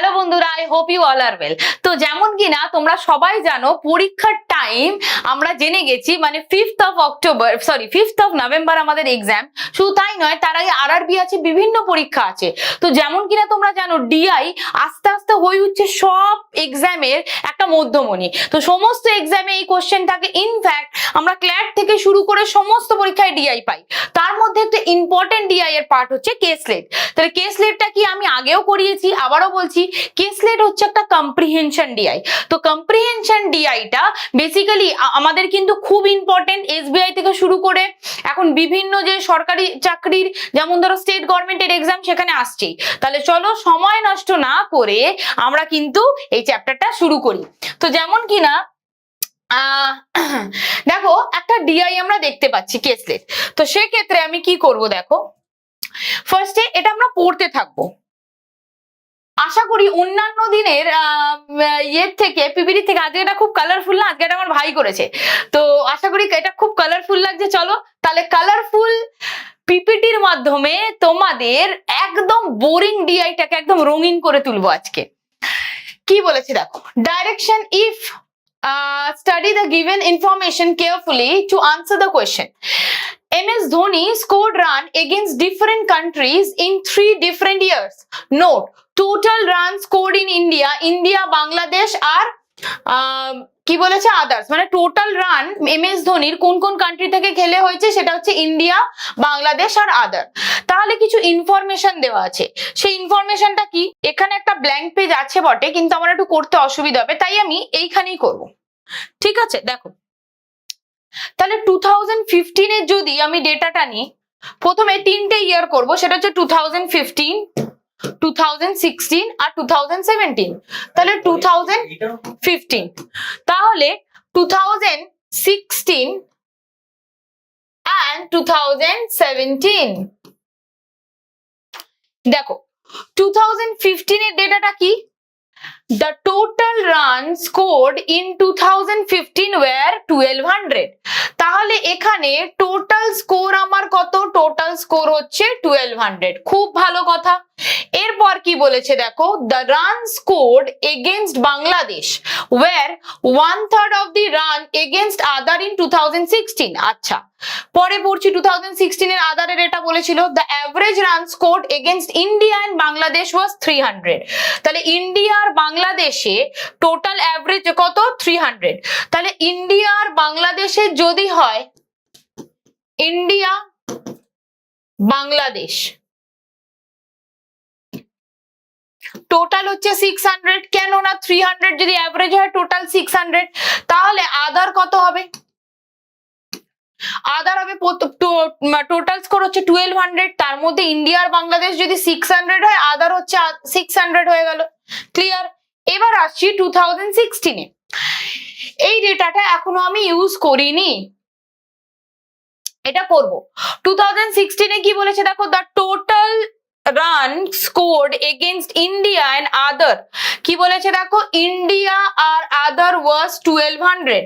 Hello বন্ধুরা I hope you all are well তো যেমন কি না তোমরা সবাই জানো, পরীক্ষার টাইম আমরা জেনে গেছি মানে fifth of October sorry fifth of November আমাদের এক্সাম শুধু তাই নয়, তার আগে আর আছে, বিভিন্ন পরীক্ষা আছে। তো যেমন কিনা তোমরা জানো ডিআই আস্তে আস্তে হয়ে উঠছে সব এক্সামের একটা মধ্যমণি। তো সমস্ত এক্সামে এই কোশ্চেন থাকে ইনফ্যাক্ট আমরা ক্ল্যাট থেকে শুরু করে সমস্ত পরীক্ষায় ডিআই পাই। তার মধ্যে একটা ইম্পর্টেন্ট ডিআই এর পার্ট হচ্ছে কেসলেট তাহলে কেসলেটটা কি আমি আগেও করিয়েছি, আবারও বলছি কেসলেট হচ্ছে একটা কম্প্রিহেনশন ডিআই তো কম্প্রিহেনশন ডিআইটা বেসিক্যালি আমাদের কিন্তু খুব ইম্পর্টেন্ট এসবিআই থেকে শুরু করে এখন বিভিন্ন যে সরকারি চাকরির যেমন ধরো স্টেট গভর্নমেন্টের এক্সাম সেখানে আসছেই। তাহলে চলো সময় নষ্ট না করে আমরা কিন্তু এই চ্যাপ্টারটা শুরু করি। তো যেমন কিনা দেখো একটা ডিআই আমরা দেখতে পাচ্ছি কেসলেট তো সেক্ষেত্রে আমি কি করব দেখো? ফার্স্টে এটা আমরা পড়তে থাকব। আশা করি অন্যান্য দিনের ইয়ের থেকে পিপিটি থেকে আজকে এটা খুব কালারফুল না আজকে এটা আমার ভাই করেছে। তো আশা করি এটা খুব কালারফুল লাগছে। চলো তাহলে কালারফুল পিপিটির মাধ্যমে তোমাদের একদম বোরিং ডিআইটাকে একদম রঙিন করে তুলবো আজকে। কি বলেছে দেখো? Direction if study the given information carefully to answer the question MS Dhoni scored run against different countries in three different years. Note, total run score in India India Bangladesh আর কি বলেছে আদার্স মানে total run M S ধোনির কোন কোন country থেকে খেলে হয়েছে সেটা হচ্ছে ইন্ডিয়া বাংলাদেশ আর আদার তাহলে কিছু ইনফরমেশন দেওয়া আছে। সেই ইনফরমেশনটা কি? এখানে একটা ব্ল্যাঙ্ক পেজ আছে বটে, কিন্তু আমার একটু করতে অসুবিধা হবে, তাই আমি এইখানেই করব। ঠিক আছে, দেখো। তাহলে টু থাউজেন্ড ফিফটিনের যদি আমি ডেটাটা নিই, প্রথমে তিনটে ইয়ার করব, সেটা হচ্ছে টু থাউজেন্ড ফিফটিন টু আর টু তাহলে টু থাউজেন্ড ফিফটিন তাহলে two thousand sixteen and two thousand seventeen দেখো টু থাউজেন্ড ফিফটিনের ডেটাটা কি? The total runs scored in 2015 were 1200 তাহলে এখানে টোটাল স্কোর আমার কত? টোটাল স্কোর হচ্ছে 1200 খুব ভালো কথা। এরপর কি বলেছে দেখো the run scored against Bangladesh were one third of the run against other in two আচ্ছা পরে পড়ছি টু থাউজেন্ড সিক্সটিনের আদারের এটা বলেছিল the average run scored against India and Bangladesh was three hundred তাহলে ইন্ডিয়া আর বাংলাদেশে টোটাল অ্যাভারেজ কত? থ্রি হান্ড্রেড তাহলে ইন্ডিয়া আর বাংলাদেশে যদি হয় ইন্ডিয়া বাংলাদেশ টোটাল হচ্ছে সিক্স হান্ড্রেড কেন না থ্রি হান্ড্রেড যদি অ্যাভারেজ হয় টোটাল সিক্স হান্ড্রেড তাহলে আদার কত হবে? আদার হবে টোটাল স্কোর হচ্ছে টুয়েলভ হান্ড্রেড তার মধ্যে ইন্ডিয়া আর বাংলাদেশ যদি সিক্স হান্ড্রেড হয় আদার হচ্ছে সিক্স হান্ড্রেড হয়ে গেল। ক্লিয়ার এবার আসছি টু থাউজেন্ড সিক্সটিনে এই ডেটাটা এখনও আমি ইউজ করিনি। এটা করব। টু থাউজেন্ড সিক্সটিনে কি বলেছে দেখো the total run scored against India and other কি বলেছে দেখো? ইন্ডিয়া আর আদার ওয়াজ টুয়েলভ হান্ড্রেড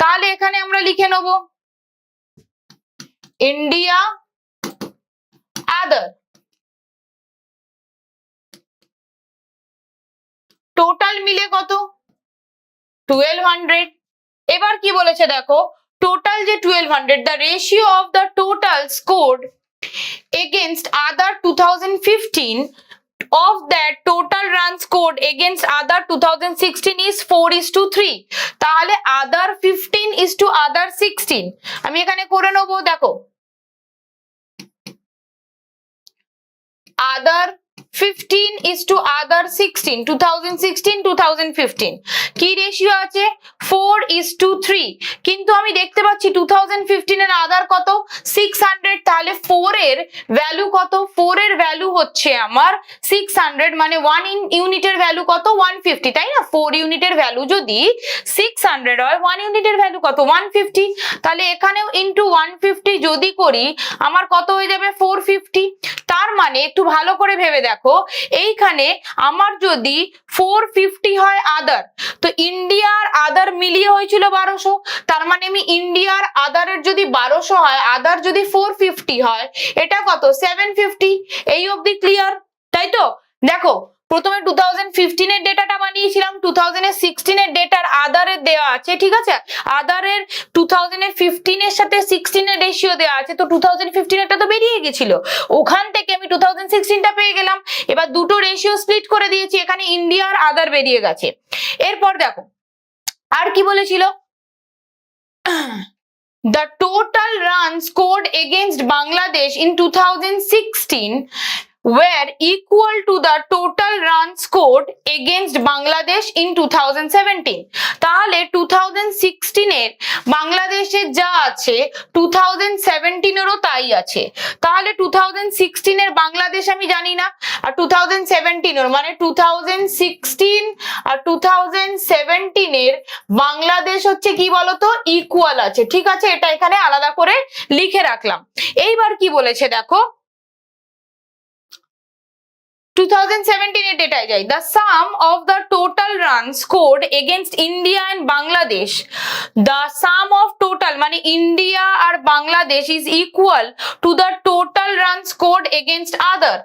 তাহলে এখানে আমরা লিখে নেব ইন্ডিয়া আদার টোটাল মিলে কত? টুয়েলভ হান্ড্রেড এবার কি বলেছে দেখো? টোটাল যে twelve hundred the ratio of the total scored against other two thousand fifteen of that total runs scored against other 2016 is 4 is to 3 তাহলে other 15 is to other 16 আমি এখানে করে নেবো দেখো other 15 is to other 16 2016 2015 কি ratio আছে? 4 is to 3 কিন্তু আমি দেখতে পাচ্ছি 2015 এর আদার কত? 600 তাহলে 4 এর ভ্যালু কত? 4 এর ভ্যালু হচ্ছে আমার 600 মানে 1 ইন ইউনিটের ভ্যালু কত? 150 তাই না? 4 ইউনিটের ভ্যালু যদি 600 হয় 1 ইউনিটের ভ্যালু কত? 150 তাহলে এখানেও ইনটু 150 যদি করি, আমার কত হয়ে যাবে? 450 তার মানে একটু ভালো করে ভেবে দেখো। এইখানে আমার যদি ফোর ফিফটি হয় আদার তো ইন্ডিয়ার আদার মিলিয়ে হয়েছিল বারোশো। তার মানে আমি ইন্ডিয়ার আদারের যদি বারোশো হয় আদার যদি ফোর ফিফটি হয়, এটা কত? সেভেন ফিফটি এই অবধি ক্লিয়ার তাই তো? দেখো, প্রথমে টু থাউজেন্ড ফিফটিনের ডেটাটা বানিয়েছিলাম টু থাউজেন্ড সিক্সটিনের ডেটার আদারের দেওয়া আছে, ঠিক আছে? আদারের টু থাউজেন্ড ফিফটিনের সাথে রেশিও দেওয়া আছে। তো টু থাউজেন্ড তো বেরিয়ে গেছিল। ওখান থেকে আমি টু থাউজেন্ড সিক্সটিনটা পেয়ে গেলাম। এবার দুটো রেশিও স্প্লিট করে দিয়েছি। এখানে ইন্ডিয়া আর আদার বেরিয়ে গেছে। এরপর দেখো, আর কি বলেছিল? The total runs scored against Bangladesh in 2016 were equal to the total runs scored against Bangladesh in 2017 তাহলে 2016 এর বাংলাদেশের যা আছে 2017 এরও তাই আছে। তাহলে 2016 এর বাংলাদেশ আমি জানি না, আর 2017 এর মানে 2016 আর 2017 এর বাংলাদেশ হচ্ছে কি বলতো ইকুয়াল আছে। ঠিক আছে, এটা এখানে আলাদা করে লিখে রাখলাম। এইবার কি বলেছে দেখো 2017 এ ডেটায় যাই। The sum of the total run score against India and Bangladesh the sum of total মানে India R Bangladesh is equal to the total run score against other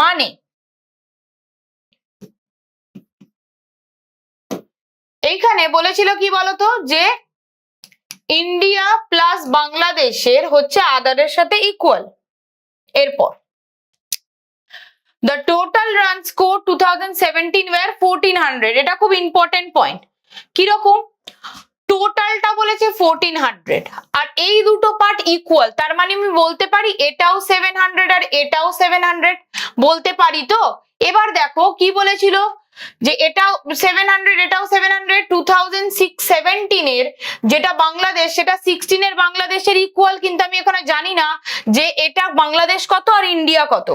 মানে এইখানে বলেছিল কি বলতো? যে ইন্ডিয়া প্লাস বাংলাদেশের হচ্ছে আদারের সাথে ইকুয়াল এরপর The two thousand seventeen 2017 were 1400 এটা খুব ইম্পর্টেন্ট পয়েন্ট কীরকম? টোটালটা বলেছে 1400 আর এই দুটো পার্ট ইকুয়াল তার মানে আমি বলতে পারি এটাও 700 আর এটাও 700 বলতে পারি তো? এবার দেখো কি বলেছিল? যে এটাও 700 এটাও 700 2006 17 এর যেটা বাংলাদেশ, সেটা 16 এর বাংলাদেশের ইকুয়াল কিন্তু আমি এখানে জানি না যে এটা বাংলাদেশ কত আর ইন্ডিয়া কত।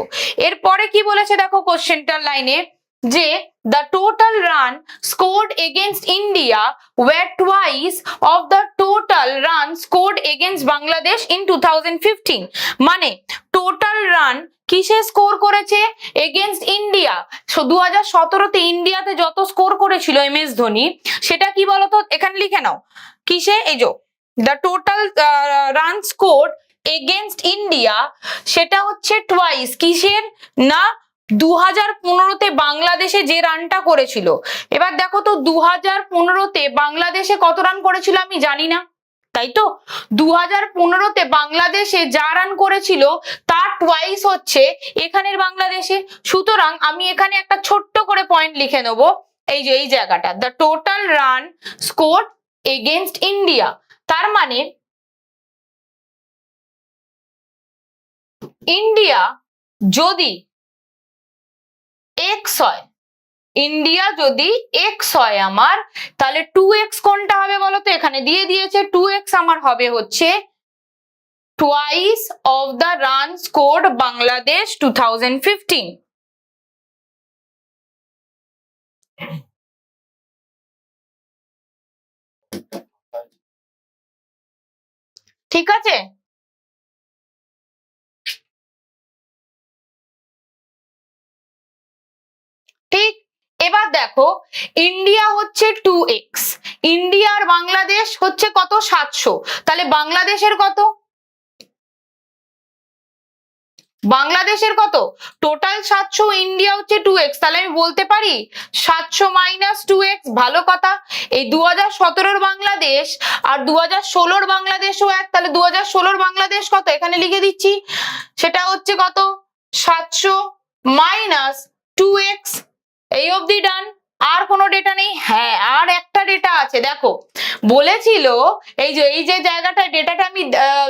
এরপরে কি বলেছে দেখো কোশ্চেনটার লাইনে যে the total run scored against India were twice of the total run scored against Bangladesh in 2015 মানে টোটাল রান কিসে স্কোর করেছে? এগেনস্ট ইন্ডিয়া দু হাজার সতেরোতে ইন্ডিয়াতে যত স্কোর করেছিল এম এস ধোনি, সেটা কি বলতো? এখানে লিখে নাও। কিসে? এই যে the total run score against India সেটা হচ্ছে টুয়াইস কিসের? না দু হাজার পনেরোতে বাংলাদেশে যে রানটা করেছিল। এবার দেখো তো দু হাজার পনেরোতে বাংলাদেশে কত রান করেছিল আমি জানি না। তাই তো? দু হাজার পনেরোতে বাংলাদেশে যা রান করেছিল তার টুয়াইস হচ্ছে এখানের বাংলাদেশে। সুতরাং আমি এখানে একটা ছোট্ট করে পয়েন্ট লিখে নেব। এই যে, এই জায়গাটা। The total run score against India তার মানে ইন্ডিয়া যদি এক্স হয়। ইন্ডিয়া যদি এক্স হয় আমার, তাহলে টু এক্স কোনটা হবে বলো তো এখানে দিয়ে দিয়েছে টু এক্স আমার হবে হচ্ছে twice of the run scored Bangladesh two thousand fifteen ঠিক আছে? ঠিক? এবার দেখো ইন্ডিয়া হচ্ছে টু এক্স ইন্ডিয়া আর বাংলাদেশ হচ্ছে কত? সাতশো। তাহলে বাংলাদেশের কত? বাংলাদেশের কত? টোটাল সাতশো ইন্ডিয়া হচ্ছে টু এক্স তাহলে আমি বলতে পারি সাতশো মাইনাস টু এক্স ভালো কথা। এই দু হাজার সতেরোর বাংলাদেশ আর দু হাজার ষোলোর বাংলাদেশও এক, তাহলে দু হাজার ষোলোর বাংলাদেশ কত? এখানে লিখে দিচ্ছি। সেটা হচ্ছে কত? সাতশো মাইনাস টু এক্স এই অবধি ডান আর কোনো ডেটা নেই? হ্যাঁ আর একটা ডেটা আছে, দেখো। বলেছিল, এই যে এই যে জায়গাটা ডেটাটা আমি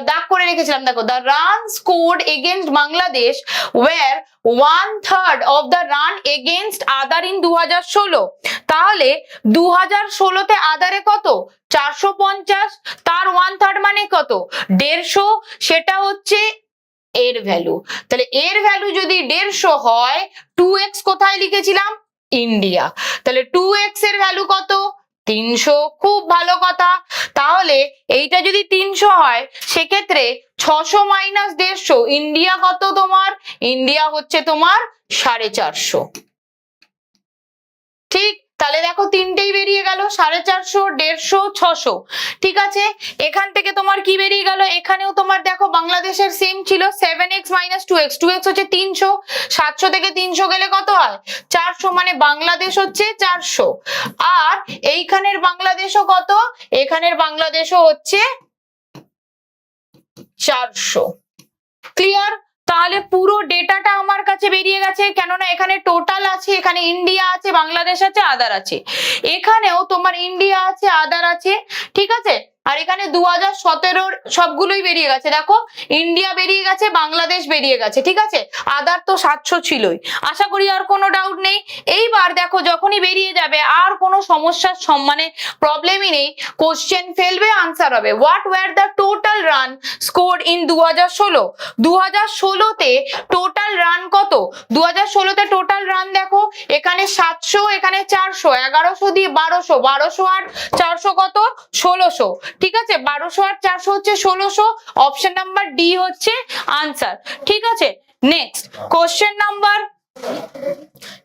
দাগ করে রেখেছিলাম, দেখো the run scored against Bangladesh were one third of the run against other in দু হাজার ষোলো। তাহলে দু হাজার ষোলোতে আদারে কত? চারশো পঞ্চাশ। তার ওয়ান থার্ড মানে কত? দেড়শো। সেটা হচ্ছে এর ভ্যালু তাহলে এর ভ্যালু যদি দেড়শো হয় টু এক্স কোথায় লিখেছিলাম? ইন্ডিয়া তাহলে টু এক্সের ভ্যালু কত? তিনশো, খুব ভালো কথা। তাহলে এইটা যদি তিনশো হয়, সেক্ষেত্রে ছশো মাইনাস দেড়শো ইন্ডিয়া কত তোমার? ইন্ডিয়া হচ্ছে তোমার সাড়ে চারশো। ঠিক? তাহলে দেখো তিনটেই বেরিয়ে গেল, সাড়ে চারশো, দেড়শো, ছশো। ঠিক আছে? এখান থেকে তোমার কি বেরিয়ে গেল? এখানেও তোমার দেখো বাংলাদেশের সেম ছিল seven x minus two x two x হচ্ছে তিনশো, সাতশো থেকে তিনশো গেলে কত হয়? চারশো মানে বাংলাদেশ হচ্ছে চারশো। আর এইখানের বাংলাদেশও কত? এখানের বাংলাদেশও হচ্ছে চারশো। ক্লিয়ার তাহলে পুরো ডেটাটা আমার কাছে বেরিয়ে গেছে, কেননা এখানে টোটাল আছে, এখানে ইন্ডিয়া আছে বাংলাদেশ আছে আদার আছে। এখানেও তোমার ইন্ডিয়া আছে আদার আছে, ঠিক আছে? আর এখানে দু হাজার সতেরোর সবগুলোই বেরিয়ে গেছে, দেখো। ইন্ডিয়া বেরিয়ে গেছে, বাংলাদেশ বেরিয়ে গেছে, ঠিক আছে? আদার তো সাতশো ছিলই। আশা করি আর কোনো ডাউট নেই। এইবার দেখো, যখনই বেরিয়ে যাবে, আর কোনো সমস্যার সম- মানে প্রবলেমই নেই। কোশ্চেন ফেলবে আনসার হবে। What were the total run score in দু হাজার ষোলো? দু হাজার ষোলোতে টোটাল রান কত? দু হাজার ষোলোতে টোটাল রান দেখো, এখানে সাতশো, এখানে চারশো, এগারোশো দিয়ে বারোশো বারোশো আর চারশো কত? ষোলোশো। ঠিক আছে? বারোশো আর চারশো হচ্ছে ষোলোশো। অপশন নাম্বার ডি হচ্ছে আনসার ঠিক আছে? Next question number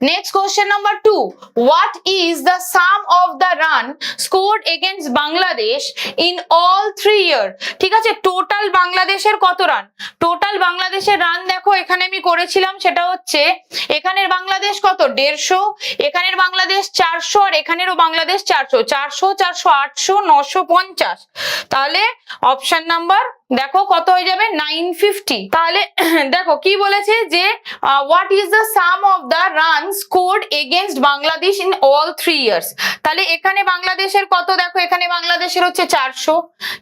Next question number two. What is the sum of the run scored against Bangladesh in all three year? ঠিক আছে? টোটাল বাংলাদেশের কত রান টোটাল বাংলাদেশের রান দেখো, এখানে আমি করেছিলাম, সেটা হচ্ছে এখানের বাংলাদেশ কত? দেড়শো। এখানের বাংলাদেশ চারশো আর এখানেরও বাংলাদেশ চারশো। চারশো চারশো, আটশো, নশো পঞ্চাশ। তাহলে অপশন নাম্বার দেখো কত হয়ে যাবে? নাইন ফিফটি তাহলে দেখো কি বলেছে যে what is the sum of the run scored against Bangladesh in all three years তাহলে এখানে বাংলাদেশের কত? দেখো এখানে বাংলাদেশের হচ্ছে চারশো।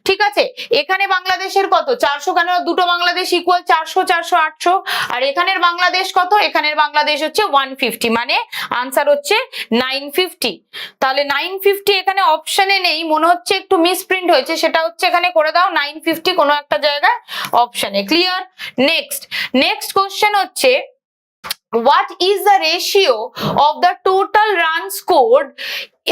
ঠিক আছে? এখানে বাংলাদেশের কত? চারশো কেন? দুটো বাংলাদেশ ইকুয়াল চারশো চারশো, আটশো। আর এখানের বাংলাদেশ কত? এখানের বাংলাদেশ হচ্ছে ওয়ান মানে আনসার হচ্ছে নাইন তাহলে নাইন ফিফটি এখানে অপশনে নেই, মনে হচ্ছে একটু মিসপ্রিন্ট হয়েছে, সেটা হচ্ছে এখানে করে দাও নাইন ফিফটি কোনো একটা জায়গায় অপশনে ক্লিয়ার নেক্সট নেক্সট কোশ্চেন হচ্ছে, what is the ratio of the total run scored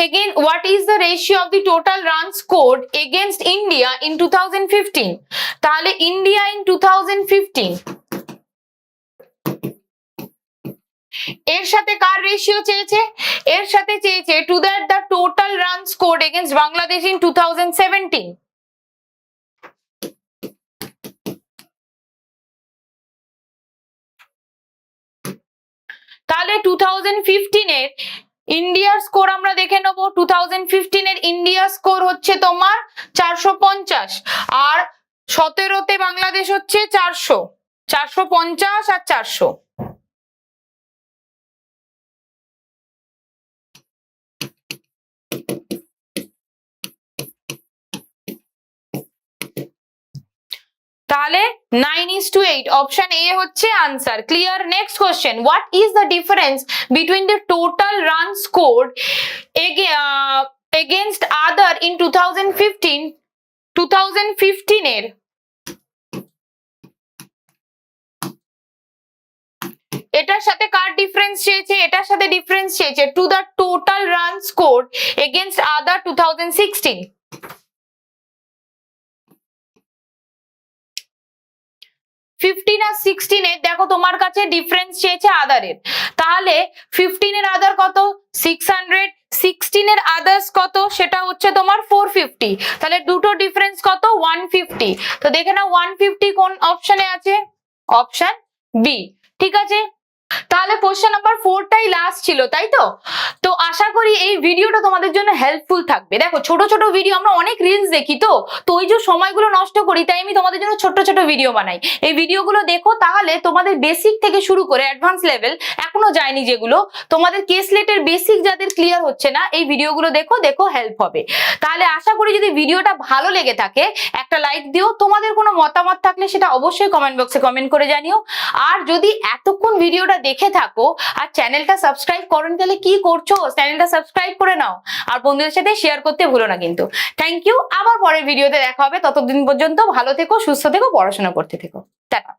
again, what is the ratio of the total run scored against india in 2015 তাহলে ইন্ডিয়া ইন 2015 এর সাথে কার রেশিও চেয়েছে? এর সাথে চেয়েছে to that the total run scored against Bangladesh in 2017 তাহলে two thousand ফিফটিনের ইন্ডিয়ার স্কোর আমরা দেখে নেব। টু থাউজেন্ড ফিফটিনের ইন্ডিয়া স্কোর হচ্ছে তোমার চারশো পঞ্চাশ আর সতেরোতে বাংলাদেশ হচ্ছে চারশো। চারশো পঞ্চাশ আর চারশো। তাহলে nine is to eight option A হচ্ছে answer clear next question what is the difference between the total run scored against other in two thousand fifteen two thousand ফিফটিনের এটার সাথে কার ডিফারেন্স চেয়েছে? এটার সাথে ডিফারেন্স চেয়েছে to the total run score against other two thousand sixteen fifteen আর সিক্সটিনের দেখো তোমার কাছে ডিফারেন্স চেয়েছে আদারের তাহলে ফিফটিনের আদার কত? সিক্স হান্ড্রেড সিক্সটিনের আদার্স কত? সেটা হচ্ছে তোমার ফোর ফিফটি তাহলে দুটো ডিফারেন্স কত? ওয়ান ফিফটি তো দেখে না ওয়ান ফিফটি কোন অপশনে আছে? অপশন বি ঠিক আছে? তাহলে কোশ্চেন নাম্বার ফোরটাই লাস্ট ছিল, তাই তো? তো আশা করি এই ভিডিওটা তোমাদের জন্য হেল্পফুল থাকবে। দেখো, ছোট ছোট ভিডিও আমরা অনেক রিলস দেখি তো তো ওই যে সময়গুলো নষ্ট করি, তাই আমি তোমাদের জন্য ছোট ছোট ভিডিও বানাই। এই ভিডিওগুলো দেখো, তাহলে তোমাদের বেসিক থেকে শুরু করে অ্যাডভান্স লেভেল এখনও যায়নি যেগুলো, তোমাদের কেসলেটের বেসিক যাদের ক্লিয়ার হচ্ছে না, এই ভিডিওগুলো দেখো দেখো হেল্প হবে। তাহলে আশা করি যদি ভিডিওটা ভালো লেগে থাকে, একটা লাইক দিও। তোমাদের কোনো মতামত থাকলে সেটা অবশ্যই কমেন্ট বক্সে কমেন্ট করে জানিও। আর যদি এতক্ষণ ভিডিওটা দেখে থাকো আর চ্যানেলটা সাবস্ক্রাইব করেন তাহলে কি করছ? চ্যানেলটা সাবস্ক্রাইব করে নাও আর বন্ধুদের সাথে শেয়ার করতে ভুলো না কিন্তু। থ্যাংক ইউ আবার পরের ভিডিওতে দেখা হবে। ততদিন পর্যন্ত ভালো থেকো, সুস্থ থেকো, পড়াশোনা করতে থেকো। টাটা।